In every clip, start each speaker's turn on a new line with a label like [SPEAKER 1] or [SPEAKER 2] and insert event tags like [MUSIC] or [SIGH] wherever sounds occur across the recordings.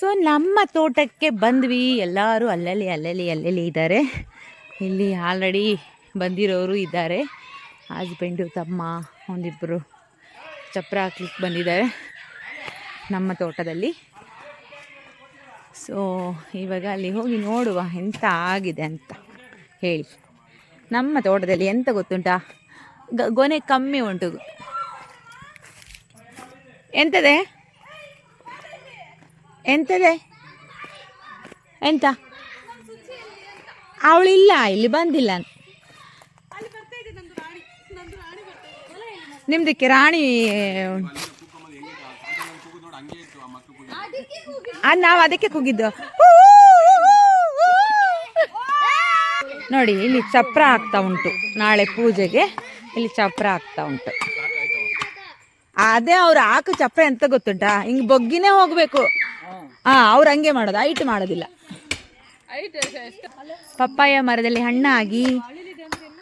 [SPEAKER 1] So ನಮ್ಮ ತೋಟಕ್ಕೆ ಬಂದ್ವಿ. ಎಲ್ಲರೂ ಅಲ್ಲಲ್ಲಿ ಅಲ್ಲಲ್ಲಿ ಅಲ್ಲಲ್ಲಿ ಇದ್ದಾರೆ. ಇಲ್ಲಿ ಆಲ್ರೆಡಿ ಬಂದಿರೋರು ಇದ್ದಾರೆ. ಹಸ್ಬೆಂಡು ತಮ್ಮ ಒಂದಿಬ್ಬರು ಚಪ್ರ ಹಾಕ್ಲಿಕ್ಕೆ ಬಂದಿದ್ದಾರೆ ನಮ್ಮ ತೋಟದಲ್ಲಿ. ಸೊ ಇವಾಗ ಅಲ್ಲಿ ಹೋಗಿ ನೋಡುವ ಎಂತ ಆಗಿದೆ ಅಂತ ಹೇಳಿ. ನಮ್ಮ ತೋಟದಲ್ಲಿ ಎಂತ ಗೊತ್ತುಂಟಾ? ಗೊನೆ ಕಮ್ಮಿ ಉಂಟು. ಎಂತದೆ? ಎಂತದೆ? ಎಂತ? ಅವಳಿಲ್ಲ, ಇಲ್ಲಿ ಬಂದಿಲ್ಲ ನಿಮ್ದಕ್ಕೆ ರಾಣಿ ಅದು ನಾವು ಅದಕ್ಕೆ ಕೂಗಿದ್ದು. ನೋಡಿ, ಇಲ್ಲಿ ಚಪ್ರ ಆಗ್ತಾ ಉಂಟು. ನಾಳೆ ಪೂಜೆಗೆ ಇಲ್ಲಿ ಚಪ್ರ ಆಗ್ತಾ ಉಂಟು. ಅದೇ ಅವ್ರು ಹಾಕು ಚಪ್ಪೆ ಅಂತ ಗೊತ್ತುಂಟಾ? ಹಿಂಗ್ ಬೊಗ್ಗಿನೇ ಹೋಗ್ಬೇಕು. ಹಾ. ಅವ್ರು ಹಂಗೆ ಮಾಡೋದು ಐಟ್ ಮಾಡೋದಿಲ್ಲ. ಪಪ್ಪಾಯ ಮರದಲ್ಲಿ ಹಣ್ಣಾಗಿ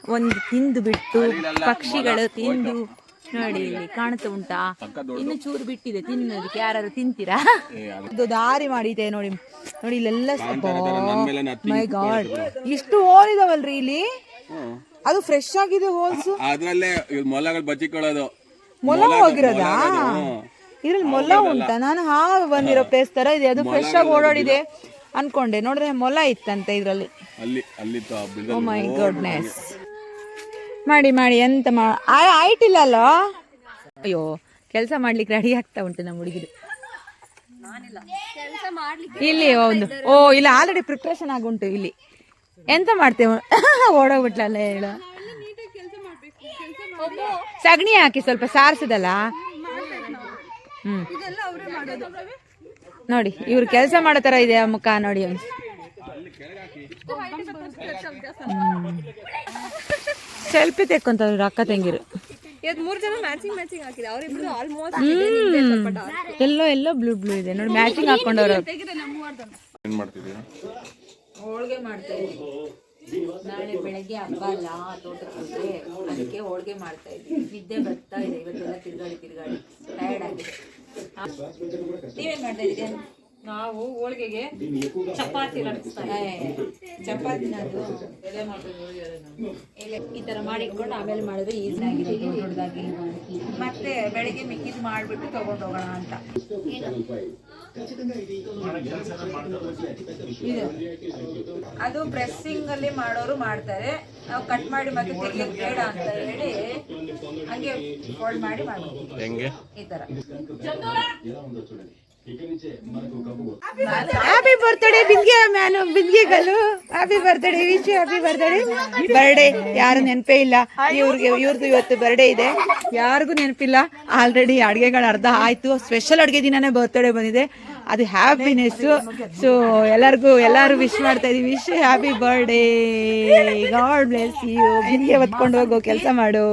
[SPEAKER 1] ಒಂದು ತಿಂದು ಬಿಟ್ಟು ಪಕ್ಷಿಗಳು ತಿಂದು ನೋಡಿ ಇಲ್ಲಿ ಕಾಣ್ತಾ ಉಂಟಾ? ಇನ್ನು ಚೂರು ಬಿಟ್ಟಿದೆ ತಿನ್ನೋದಕ್ಕೆ. ಯಾರು ತಿಂತೀರಾ? ಇದು ದಾರಿ ಮಾಡಿದೆ ನೋಡಿ. ನೋಡಿ ಇಲ್ಲೆಲ್ಲ ಮೈ ಗಾಡ್ ಇಷ್ಟು ಹೋಲಿದವಲ್ರಿ ಇಲ್ಲಿ? ಅದು ಫ್ರೆಶ್ ಆಗಿದೆ ಹೋಲ್ಸ್.
[SPEAKER 2] ಅದ್ರಲ್ಲೇ ಮೊಲಗಳು ಬಚ್ಚಿಕೊಳ್ಳೋದು.
[SPEAKER 1] ಮೊಲ ಹೋಗಿರೋದಾ ಇದ್ರಲ್ಲಿ ಮೊಲ ಉಂಟಾ? ನಾನು ಹಾವು ಬಂದಿರೋ ಪ್ಲೇಸ್ ತರ ಇದೆ. ಅದು ಫ್ರೆಶ್ ಆಗಿ ಓಡಾಡಿದೆ ಅನ್ಕೊಂಡೆ. ನೋಡಿದ್ರೆ ಮೊಲ ಇತ್ತಂತೆ ಇದ್ರಲ್ಲಿ. ಓ ಮೈ ಗಾಡ್ನೆಸ್ ಮಾಡಿ ಮಾಡಿ ಎಂತ ಮಾ ಐಟಿಲ್ಲ ಅಲ್ಲ ಅಯ್ಯೋ ಕೆಲಸ ಮಾಡ್ಲಿಕ್ಕೆ ರೆಡಿ ಆಗ್ತಾ ಉಂಟು ನಮ್ಮ ಹುಡುಗಿದು. ಇಲ್ಲಿ ಒಂದು ಓ ಇಲ್ಲ ಆಲ್ರೆಡಿ ಪ್ರಿಪ್ರೇಷನ್ ಆಗುಂಟು ಇಲ್ಲಿ. ಎಂತ ಮಾಡ್ತೇವೆ? [LAUGHS] ಓಡೋಗ್ಬಿಟ್ಲಲ್ಲ ಹೇಳು. ಸಗಣಿ ಹಾಕಿ ಸ್ವಲ್ಪ ಸಾರಿಸದಲ್ಲ? ಹ್ಞೂ ನೋಡಿ ಇವ್ರು ಕೆಲಸ ಮಾಡೋ ತರ ಇದೆ ಆ ಮುಖ ನೋಡಿ ಅವ್ನು. ಸೆಲ್ಫಿ ತೆಕ್ಕೊಂತವ್ರು ಅಕ್ಕ ತಂಗಿರು.
[SPEAKER 3] ಇವತ್ತು ಮೂರು ಜನ ಮ್ಯಾಚಿಂಗ್ ಮ್ಯಾಚಿಂಗ್ ಹಾಕಿದೆ ಅವರಿಬ್ರು ಆಲ್ಮೋಸ್ಟ್
[SPEAKER 1] ಎಲ್ಲೋ ಎಲ್ಲೋ ಬ್ಲೂ ಬ್ಲೂ ಇದೆ. ನೋಡಿ ಮ್ಯಾಚಿಂಗ್ ಹಾಕೊಂಡವ್ರು ಅವ್ರು.
[SPEAKER 2] ಏನ್ ಮಾಡ್ತಿದ್ದೀರಾ?
[SPEAKER 1] ಹೋಳಿಗೆ ಮಾಡ್ತಾ ನಾಳೆ ಬೆಳಗ್ಗೆ ಹಬ್ಬ ಅಲ್ಲ ತೋಟಕ್ಕೆ ಹೋದ್ರೆ ಅದಕ್ಕೆ ಹೋಳಿಗೆ ಮಾಡ್ತಾ ಇದ್ದೀವಿ. ನಿದ್ದೆ ಬರ್ತಾ ಇದೆ, ಇವತ್ತೆಲ್ಲ ತಿರ್ಗಾಡಿ ತಿರ್ಗಾಡಿ. ಟಯರ್ಡ್ ಆಗಿದೆ. ನೀವೇನು ಮಾಡ್ತಾ ಇದ್ದೀರಿ?
[SPEAKER 3] ನಾವು ಹೋಳಿಗೆಗೆ ಚಪಾತಿ
[SPEAKER 1] ಚಪಾತಿ ಎಲೆ ಮಾಡ್ಕೊಂಡು ಈ ಥರ ಮಾಡಿ ಇಟ್ಕೊಂಡು ಆಮೇಲೆ ಮಾಡಿದ್ರೆ ಈಸಿ ಆಗಿದೆ ದೊಡ್ಡ ದೊಡ್ಡದಾಗಿ ಮತ್ತೆ ಬೆಳಿಗ್ಗೆ ಮಿಕ್ಕಿದ್ ಮಾಡಿಬಿಟ್ಟು ತಗೊಂಡು ಹೋಗೋಣ ಅಂತ. ಇದು. ಅದು ಪ್ರೆಸ್ಸಿಂಗ್ ಅಲ್ಲಿ ಮಾಡೋರು ಮಾಡ್ತಾರೆ. ನಾವು ಕಟ್ ಮಾಡಿ ಮತ್ತೆ ತೆಗಿಯಕ್ ಬೇಡ ಅಂತ ಹೇಳಿ ಹಂಗೆ ಫೋಲ್ಡ್ ಮಾಡಿ ಮಾಡ್ಬೋದು
[SPEAKER 2] ಹೆಂಗೆ?
[SPEAKER 1] ಈ ತರ. ಹ್ಯಾಪಿ ಬರ್ತ್ಡೇ ಬಿಂದಿಗೆ ಮ್ಯಾನು ಬಿಂದಿಗೆಗಳು happy birthday wish happy birthday birthday ಯಾರು ನೆನಪೇ ಇಲ್ಲ. ಇವ್ರಿಗೆ ಇವ್ರದ್ದು ಇವತ್ತು ಬರ್ಡೇ ಇದೆ. ಯಾರಿಗೂ ನೆನಪಿಲ್ಲ. ಆಲ್ರೆಡಿ ಅಡುಗೆಗಳು ಅರ್ಧ ಆಯ್ತು. ಸ್ಪೆಷಲ್ ಅಡುಗೆ ದಿನನೇ ಬರ್ತ್ಡೇ ಬಂದಿದೆ. ಅದು ಹ್ಯಾಪಿನೆಸ್ ಸೊ ಎಲ್ಲರಿಗೂ, ಎಲ್ಲರೂ ವಿಶ್ ಮಾಡ್ತಾ ಇದೀವಿ wish happy birthday god bless you ಬಿಂದಿಗೆ ಹೊತ್ಕೊಂಡು ಹೋಗೋ, ಕೆಲಸ ಮಾಡು.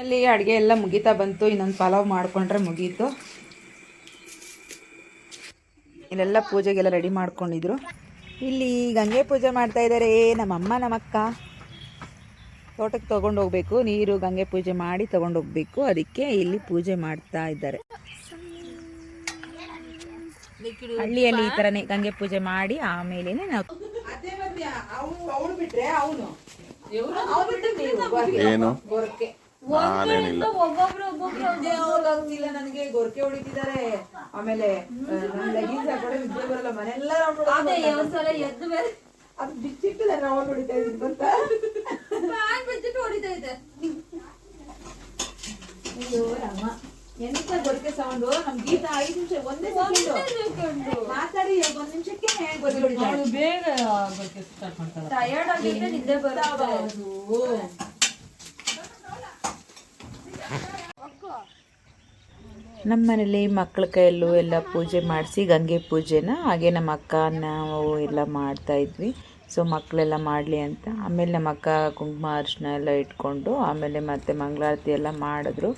[SPEAKER 1] ಅಲ್ಲಿ ಅಡುಗೆ ಎಲ್ಲ ಮುಗೀತಾ ಬಂತು. ಇನ್ನೊಂದು ಪಲಾವ್ ಮಾಡ್ಕೊಂಡ್ರೆ ಮುಗೀತು. ಇಲ್ಲೆಲ್ಲ ಪೂಜೆಗೆಲ್ಲ ರೆಡಿ ಮಾಡ್ಕೊಂಡಿದ್ರು. ಇಲ್ಲಿ ಗಂಗೆ ಪೂಜೆ ಮಾಡ್ತಾ ಇದ್ದಾರೆ. ನಮ್ಮಮ್ಮ ನಮ್ಮಕ್ಕ. ತೋಟಕ್ಕೆ ತಗೊಂಡು ಹೋಗ್ಬೇಕು. ನೀರು ಗಂಗೆ ಪೂಜೆ ಮಾಡಿ ತೊಗೊಂಡೋಗ್ಬೇಕು ಹೋಗ್ಬೇಕು. ಅದಕ್ಕೆ ಇಲ್ಲಿ ಪೂಜೆ ಮಾಡ್ತಾ ಇದ್ದಾರೆ. ಹಳ್ಳಿಯಲ್ಲಿ ಈ ಥರನೇ ಗಂಗೆ ಪೂಜೆ ಮಾಡಿ ಆಮೇಲೆ ನಾವು
[SPEAKER 2] ಏನು? ನಾನೇನಿಲ್ಲ
[SPEAKER 1] ಗೊತ್ತಿಲ್ಲ ನನಗೆ ಗೊರಕೆ ಹೊಡಿತಿದ್ದಾರೆ. ಆಮೇಲೆ ಲೆಗಿನ್ಸ್ ಹಾಕೊಂಡ್ರೆ ನಿದ್ದೆ ಬರಲ್ಲ. ಮನೆಲ್ಲ ಅದು ಬಿಚ್ಚಿಟ್ಟಿದ್ದಾರೆ ರೌಂಡ್ ಹೊಡಿತಾ ಇದ್ದೀನಿ ಗೊತ್ತಾ? ಅಯ್ಯೋ ರಾಮ. ಎಂತ ಗೊರಕೆ ಸೌಂಡು ನಮ್ ಗೀತ ಐದು ನಿಮಿಷ ಒಂದೇ ಸೆಕೆಂಡ್ ಮಾತಾಡಿ ಒಂದ್ ನಿಮಿಷಕ್ಕೆ ಗೊರಕೆ ಹೊಡಿತಾಳೆ
[SPEAKER 3] ಬೇಗ
[SPEAKER 1] ಟಯರ್ಡ್ ಆಗಿದ್ರೆ ನಿದ್ದೆ ಬರುತ್ತೆ. ನಮ್ಮ ಮನೇಲಿ ಮಕ್ಕಳ ಕೈಯಲ್ಲೂ ಎಲ್ಲ ಪೂಜೆ ಮಾಡಿಸಿ ಗಂಗೆ ಪೂಜೆನ, ಹಾಗೆ ನಮ್ಮ ಅಕ್ಕ ನಾವು ಎಲ್ಲ ಮಾಡ್ತಾ ಇದ್ವಿ. ಸೊ ಮಕ್ಕಳೆಲ್ಲ ಮಾಡಲಿ ಅಂತ. ಆಮೇಲೆ ನಮ್ಮ ಅಕ್ಕ ಕುಂಕುಮ ಅರಿಶಿನ ಎಲ್ಲ ಇಟ್ಕೊಂಡು, ಆಮೇಲೆ ಮತ್ತೆ ಮಂಗಳಾರತಿ ಎಲ್ಲ ಮಾಡಿದ್ರು.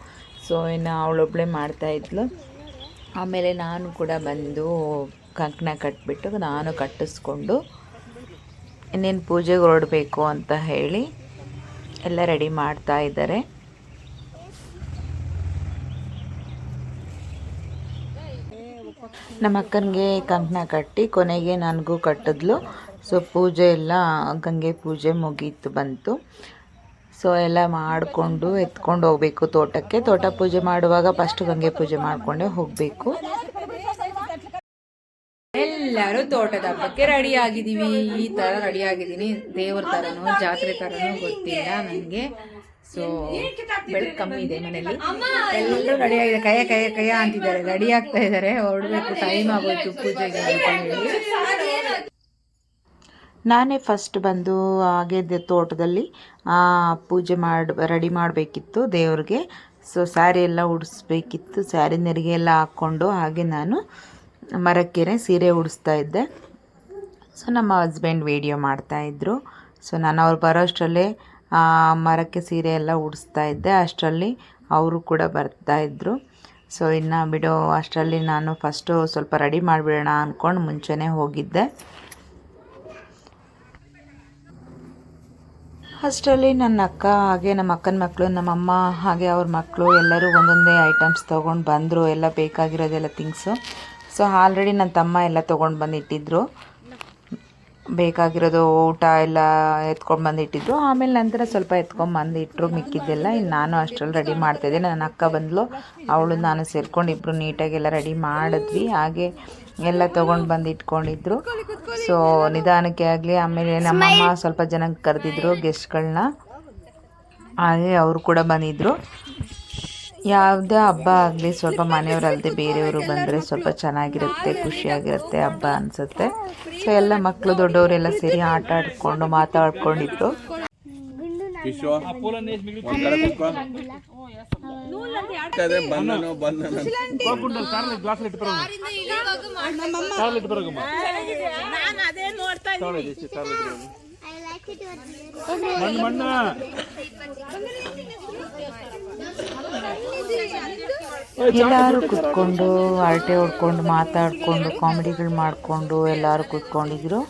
[SPEAKER 1] ಸೊ ಇನ್ನು ಅವಳೊಬ್ಬಳೇ ಮಾಡ್ತಾಯಿದ್ಲು ಆಮೇಲೆ ನಾನು ಕೂಡ ಬಂದು ಕಂಕಣ ಕಟ್ಬಿಟ್ಟು ನಾನು ಕಟ್ಟಿಸ್ಕೊಂಡು ಇನ್ನೇನು ಪೂಜೆಗೆ ಹೊರಡಬೇಕು ಅಂತ ಹೇಳಿ ಎಲ್ಲ ರೆಡಿ ಮಾಡ್ತಾ ಇದ್ದಾರೆ. ನಮ್ಮ ಅಕ್ಕನಿಗೆ ಕಂಕಣ ಕಟ್ಟಿ ಕೊನೆಗೆ ನನಗೂ ಕಟ್ಟಿದ್ಲು. ಸೊ ಪೂಜೆ ಎಲ್ಲ ಗಂಗೆ ಪೂಜೆ ಮುಗೀತು ಬಂತು. ಸೊ ಎಲ್ಲ ಮಾಡಿಕೊಂಡು ಎತ್ಕೊಂಡು ಹೋಗಬೇಕು ತೋಟಕ್ಕೆ. ತೋಟ ಪೂಜೆ ಮಾಡುವಾಗ ಫಸ್ಟ್ ಗಂಗೆ ಪೂಜೆ ಮಾಡಿಕೊಂಡೇ ಹೋಗಬೇಕು. ಎಲ್ಲರೂ ತೋಟದ ಹಬ್ಬಕ್ಕೆ ರೆಡಿ ಆಗಿದ್ದೀವಿ. ಈ ಥರ ರೆಡಿ ಆಗಿದ್ದೀನಿ. ದೇವ್ರ ಥರನೂ ಜಾತ್ರೆ ಥರನೂ ಗೊತ್ತಿಲ್ಲ ನನಗೆ. ಸೊ ಬೆಳಕು ಕಮ್ಮಿ ಇದೆ ಮನೆಯಲ್ಲಿ ಎಲ್ಲರೂ ರೆಡಿ ಆಗಿದೆ ಕೈಯ ಕೈಯ ಕೈಯ ಅಂತಿದ್ದಾರೆ ರೆಡಿ ಆಗ್ತಾ ಇದ್ದಾರೆ ಹೊರಡಬೇಕು ಟೈಮ್ ಆಗೋಯ್ತು ಪೂಜೆಗೆ ಅಂತ ಹೇಳಿ. ನಾನೇ ಫಸ್ಟ್ ಬಂದು ಹಾಗೆ ತೋಟದಲ್ಲಿ ಆ, ಪೂಜೆ ಮಾಡಿ ರೆಡಿ ಮಾಡಬೇಕಿತ್ತು ದೇವ್ರಿಗೆ. ಸೊ ಸ್ಯಾರಿ ಎಲ್ಲ ಉಡಿಸ್ಬೇಕಿತ್ತು ಸ್ಯಾರಿ ನೆರಿಗೆ ಎಲ್ಲ ಹಾಕ್ಕೊಂಡು ಹಾಗೆ ನಾನು ಮರಕ್ಕೆರೆ ಸೀರೆ ಉಡಿಸ್ತಾ ಇದ್ದೆ. ಸೊ ನಮ್ಮ ಹಸ್ಬೆಂಡ್ ವೀಡಿಯೋ ಮಾಡ್ತಾಯಿದ್ರು ಸೊ ನಾನು ಅವ್ರು ಬರೋಷ್ಟರಲ್ಲೇ ಮರಕ್ಕೆ ಸೀರೆ ಎಲ್ಲ ಉಡಿಸ್ತಾ ಇದ್ದೆ. ಅಷ್ಟರಲ್ಲಿ ಅವರು ಕೂಡ ಬರ್ತಾ ಇದ್ದರು ಸೊ ಇನ್ನು ಬಿಡೋ, ಅಷ್ಟರಲ್ಲಿ ನಾನು ಫಸ್ಟು ಸ್ವಲ್ಪ ರೆಡಿ ಮಾಡಿಬಿಡೋಣ ಅಂದ್ಕೊಂಡು ಮುಂಚೆನೇ ಹೋಗಿದ್ದೆ. ಅಷ್ಟರಲ್ಲಿ ನನ್ನ ಅಕ್ಕ, ಹಾಗೆ ನಮ್ಮ ಅಕ್ಕನ ಮಕ್ಕಳು ನಮ್ಮಮ್ಮ ಹಾಗೆ ಅವ್ರ ಮಕ್ಕಳು ಎಲ್ಲರೂ ಒಂದೊಂದೇ ಐಟಮ್ಸ್ ತೊಗೊಂಡು ಬಂದರು. ಎಲ್ಲ ಬೇಕಾಗಿರೋದೆಲ್ಲ ಥಿಂಗ್ಸು ಸೊ ಆಲ್ರೆಡಿ ನನ್ನ ತಮ್ಮ ಎಲ್ಲ ತೊಗೊಂಡು ಬಂದಿಟ್ಟಿದ್ರು. ಬೇಕಾಗಿರೋದು ಊಟ ಎಲ್ಲ ಎತ್ಕೊಂಡು ಬಂದಿಟ್ಟಿದ್ರು. ಆಮೇಲೆ ನಂತರ ಸ್ವಲ್ಪ ಎತ್ಕೊಂಡು ಬಂದಿಟ್ರು, ಮಿಕ್ಕಿದ್ದೆಲ್ಲ. ಇನ್ನು ನಾನು ಅಷ್ಟರಲ್ಲಿ ರೆಡಿ ಮಾಡ್ತಾಯಿದ್ದೆ ನನ್ನ ಅಕ್ಕ ಬಂದಳು ಅವಳು ನಾನು ಸೇರ್ಕೊಂಡು ಇಬ್ಬರು ನೀಟಾಗೆಲ್ಲ ರೆಡಿ ಮಾಡಿದ್ವಿ. ಹಾಗೆ ಎಲ್ಲ ತೊಗೊಂಡು ಬಂದು ಇಟ್ಕೊಂಡಿದ್ರು ಸೊ ನಿಧಾನಕ್ಕೆ ಆಗಲಿ, ಆಮೇಲೆ ನಮ್ಮಮ್ಮ ಸ್ವಲ್ಪ ಜನಕ್ಕೆ ಕರೆದಿದ್ರು ಗೆಸ್ಟ್ಗಳನ್ನ ಹಾಗೆ ಅವರು ಕೂಡ ಬಂದಿದ್ದರು ಯಾವುದೇ ಹಬ್ಬ ಆಗಲಿ ಸ್ವಲ್ಪ ಮನೆಯವರಲ್ಲದೆ ಬೇರೆಯವರು ಬಂದರೆ ಸ್ವಲ್ಪ ಚೆನ್ನಾಗಿರುತ್ತೆ ಖುಷಿಯಾಗಿರುತ್ತೆ ಹಬ್ಬ ಅನಿಸುತ್ತೆ. ಸೊ ಎಲ್ಲ ಮಕ್ಕಳು ದೊಡ್ಡವರೆಲ್ಲ ಸೇರಿ ಆಟ ಆಡಿಕೊಂಡು ಮಾತಾಡ್ಕೊಂಡಿದ್ರು.
[SPEAKER 2] ವಿಶ್ವ ಒಂದ್ ಕಡೆ ಕೂತ್ಕೋ ಅದೇ ಬಂದನು ಬಂದನು
[SPEAKER 1] ಎಲ್ಲರೂ ಕುತ್ಕೊಂಡು ಹರಟೆ ಹೊಡ್ಕೊಂಡು ಮಾತಾಡ್ಕೊಂಡು ಕಾಮಿಡಿಗಳು ಮಾಡಿಕೊಂಡು ಎಲ್ಲರೂ ಕುತ್ಕೊಂಡಿದ್ರು.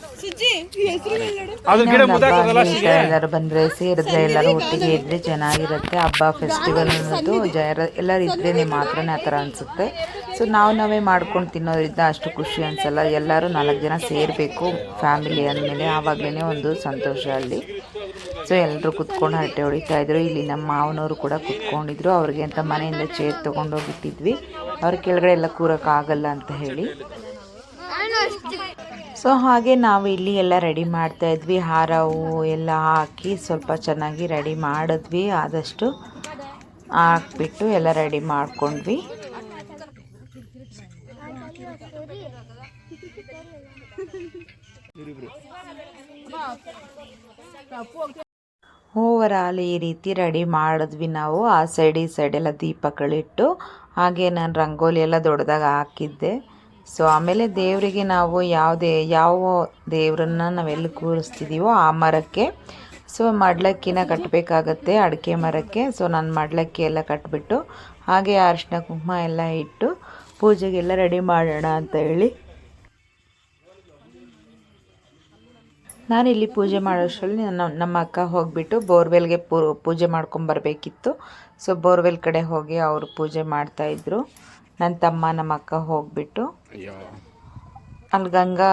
[SPEAKER 1] ಎಲ್ಲರೂ ಬಂದರೆ ಸೇರಿದ್ರೆ ಎಲ್ಲರೂ ಒಟ್ಟಿಗೆ ಇದ್ರೆ ಚೆನ್ನಾಗಿರುತ್ತೆ. ಹಬ್ಬ ಫೆಸ್ಟಿವಲ್ ಅನ್ನೋದು ಜರ ಎಲ್ಲರೂ ಇದ್ರೇ ಮಾತ್ರನೇ ಆ ಥರ ಅನಿಸುತ್ತೆ. ಸೊ ನಾವು ನಾವೇ ಮಾಡ್ಕೊಂಡು ತಿನ್ನೋದ್ರಿಂದ ಅಷ್ಟು ಖುಷಿ ಅನಿಸಲ್ಲ. ಎಲ್ಲರೂ ನಾಲ್ಕು ಜನ ಸೇರಬೇಕು ಫ್ಯಾಮಿಲಿ ಅಂದಮೇಲೆ ಆವಾಗಲೇ ಒಂದು ಸಂತೋಷ ಅಲ್ಲಿ. ಸೊ ಎಲ್ಲರೂ ಕುತ್ಕೊಂಡು ಹರಟೆ ಹೊಡಿತಾ ಇದ್ರು. ಇಲ್ಲಿ ನಮ್ಮ ಮಾವನವರು ಕೂಡ ಕುತ್ಕೊಂಡಿದ್ರು. ಅವ್ರಿಗೆ ಅಂತ ಮನೆಯಿಂದ ಚೇರ್ ತೊಗೊಂಡೋಗಿಟ್ಟಿದ್ವಿ ಅವ್ರ ಕೆಳಗಡೆ ಎಲ್ಲ ಕೂರಕ್ಕಾಗಲ್ಲ ಅಂತ ಹೇಳಿ. ಸೊ ಹಾಗೆ ನಾವು ಇಲ್ಲಿ ಎಲ್ಲ ರೆಡಿ ಮಾಡ್ತಾ ಇದ್ವಿ. ಹಾರ, ಹೂವು ಎಲ್ಲ ಹಾಕಿ ಸ್ವಲ್ಪ ಚೆನ್ನಾಗಿ ರೆಡಿ ಮಾಡಿದ್ವಿ. ಆದಷ್ಟು ಹಾಕ್ಬಿಟ್ಟು ಎಲ್ಲ ರೆಡಿ ಮಾಡ್ಕೊಂಡ್ವಿ. ಓವರ್ ಆಲ್ ಈ ರೀತಿ ರೆಡಿ ಮಾಡಿದ್ವಿ ನಾವು. ಆ ಸೈಡ್ ಈ ಸೈಡ್ ಎಲ್ಲ ದೀಪಗಳಿಟ್ಟು, ಹಾಗೆ ನಾನು ರಂಗೋಲಿ ಎಲ್ಲ ದೊಡ್ಡದಾಗಿ ಹಾಕಿದ್ದೆ. ಸೊ ಆಮೇಲೆ ದೇವರಿಗೆ ನಾವು ಯಾವುದೇ, ಯಾವ ದೇವರನ್ನ ನಾವೆಲ್ಲಿ ಕೂರಿಸ್ತಿದ್ದೀವೋ ಆ ಮರಕ್ಕೆ ಸೊ ಮಡ್ಲಕ್ಕಿನ ಕಟ್ಟಬೇಕಾಗತ್ತೆ ಅಡಿಕೆ ಮರಕ್ಕೆ. ಸೊ ನಾನು ಮಡ್ಲಕ್ಕಿ ಎಲ್ಲ ಕಟ್ಬಿಟ್ಟು, ಹಾಗೆ ಅರಿಶಿನ ಕುಂಕುಮ ಎಲ್ಲ ಇಟ್ಟು, ಪೂಜೆಗೆಲ್ಲ ರೆಡಿ ಮಾಡೋಣ ಅಂತ ಹೇಳಿ ನಾನಿಲ್ಲಿ ಪೂಜೆ ಮಾಡೋಷ್ಟರಲ್ಲಿ ನನ್ನ ನಮ್ಮ ಅಕ್ಕ ಹೋಗಿಬಿಟ್ಟು ಬೋರ್ವೆಲ್ಗೆ ಪೂ ಪೂಜೆ ಮಾಡ್ಕೊಂಬರ್ಬೇಕಿತ್ತು. ಸೊ ಬೋರ್ವೆಲ್ ಕಡೆ ಹೋಗಿ ಅವರು ಪೂಜೆ ಮಾಡ್ತಾಯಿದ್ರು ನನ್ನ ತಮ್ಮ ನಮ್ಮ ಅಕ್ಕ ಹೋಗಿಬಿಟ್ಟು.
[SPEAKER 2] ಅಯ್ಯೋ.
[SPEAKER 1] ಅಲ್ಲಿ ಗಂಗಾ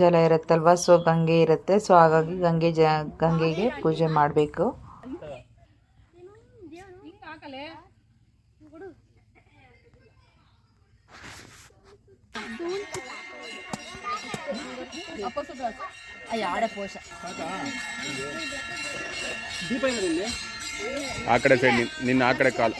[SPEAKER 1] ಜಲ ಇರುತ್ತಲ್ವ? ಸೊ ಗಂಗೆ ಇರುತ್ತೆ. ಸೊ ಹಾಗಾಗಿ ಗಂಗೆ ಜ ಗಂಗೆಗೆ ಪೂಜೆ ಮಾಡಬೇಕು.
[SPEAKER 2] ಆ ಕಡೆ ಸೈಡ್ ನಿನ್ನ ಆ ಕಡೆ ಕಾಲು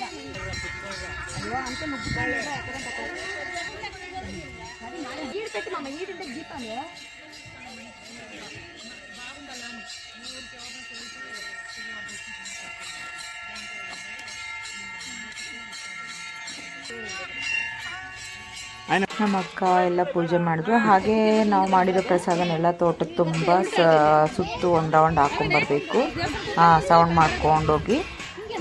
[SPEAKER 1] ನಮ್ಮ ಅಕ್ಕ ಎಲ್ಲ ಪೂಜೆ ಮಾಡಿದ್ರು ಹಾಗೆ ನಾವು ಮಾಡಿರೋ ಪ್ರಸಾದನೆಲ್ಲ ತೋಟದ ತುಂಬ ಸುತ್ತು ಒಂದು ರೌಂಡ್ ಹಾಕ್ಕೊಂಬರ್ಬೇಕು ಸೌಂಡ್ ಮಾಡ್ಕೊಂಡೋಗಿ.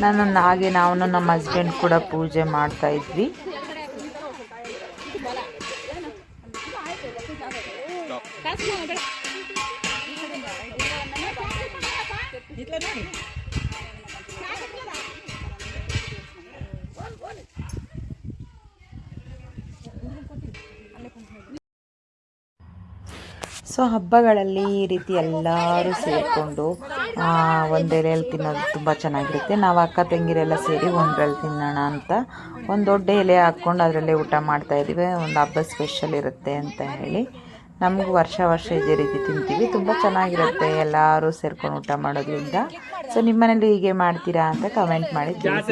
[SPEAKER 1] ನಾನು ಹಾಗೆ ನಾವು ನಮ್ಮ ಹಸ್ಬೆಂಡ್ ಕೂಡ ಪೂಜೆ ಮಾಡ್ತಾ ಇದ್ವಿ. ಸೊ ಹಬ್ಬಗಳಲ್ಲಿ ಈ ರೀತಿ ಎಲ್ಲರೂ ಸೇರಿಕೊಂಡು ಒಂದು ಎಲೆಯಲ್ಲಿ ತಿನ್ನೋದು ತುಂಬ ಚೆನ್ನಾಗಿರುತ್ತೆ. ನಾವು ಅಕ್ಕ ತಂಗಿರೆಲ್ಲ ಸೇರಿ ಒಂದರಲ್ಲಿ ತಿನ್ನೋಣ ಅಂತ ಒಂದು ದೊಡ್ಡ ಎಲೆ ಹಾಕ್ಕೊಂಡು ಅದರಲ್ಲೇ ಊಟ ಮಾಡ್ತಾ ಇದ್ದೀವಿ. ಒಂದು ಹಬ್ಬ ಸ್ಪೆಷಲ್ ಇರುತ್ತೆ ಅಂತ ಹೇಳಿ. ನಮಗೂ ವರ್ಷ ವರ್ಷ ಇದೇ ರೀತಿ ತಿಂತೀವಿ. ತುಂಬ ಚೆನ್ನಾಗಿರುತ್ತೆ ಎಲ್ಲರೂ ಸೇರ್ಕೊಂಡು ಊಟ ಮಾಡೋದ್ರಿಂದ. ಸೊ ನಿಮ್ಮನೇಲಿ ಹೀಗೆ ಮಾಡ್ತೀರಾ ಅಂತ ಕಮೆಂಟ್ ಮಾಡಿ ತಿಳಿಸಿ.